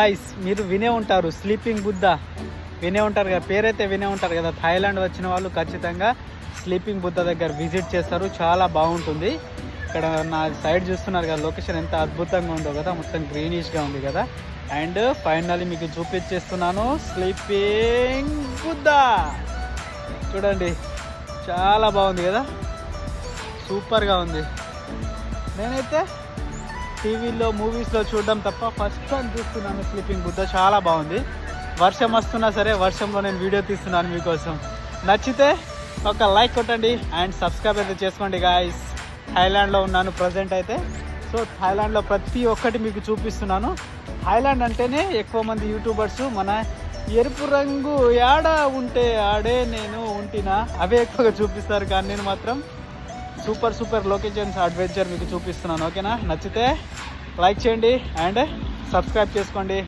Guys మీరు వినే ఉంటారు. స్లీపింగ్ బుద్ధ వినే ఉంటారు కదా. పేరైతే వినే ఉంటారు కదా. థాయిలాండ్ వచ్చిన వాళ్ళు ఖచ్చితంగా స్లీపింగ్ బుద్ధ దగ్గర విజిట్ చేస్తారు. చాలా బాగుంటుంది. ఇక్కడ నా సైడ్ చూస్తున్నారు కదా. లొకేషన్ ఎంత అద్భుతంగా ఉందో కదా. మొత్తం గ్రీనిష్గా ఉంది కదా. అండ్ ఫైనల్లీ మీకు చూపించేస్తున్నాను. స్లీపింగ్ బుద్ధ చూడండి. చాలా బాగుంది కదా. సూపర్గా ఉంది. నేనైతే టీవీలో మూవీస్లో చూడడం తప్ప ఫస్ట్ టైం చూస్తున్నాను స్లీపింగ్ బుద్ధ చాలా బాగుంది. వర్షం వస్తున్నా సరే వర్షంలో నేను వీడియో తీస్తున్నాను మీకోసం. నచ్చితే ఒక లైక్ కొట్టండి అండ్ సబ్స్క్రైబ్ అయితే చేసుకోండి గాయస్ థాయిలాండ్లో ఉన్నాను ప్రజెంట్ అయితే. సో థాయిలాండ్లో ప్రతి ఒక్కటి మీకు చూపిస్తున్నాను. థాయిలాండ్ అంటేనే ఎక్కువ మంది యూట్యూబర్స్ మన ఎరుపు రంగు యాడ ఉంటే ఆడే నేను ఉంటినా. అవే ఎక్కువగా చూపిస్తారు కానీ నేను మాత్రం సూపర్ సూపర్ లొకేషన్స్ అడ్వెంచర్ మీకు చూపిస్తున్నాను ఓకేనా? నచ్చితే లైక్ చేయండి అండ్ సబ్స్క్రైబ్ చేసుకోండి.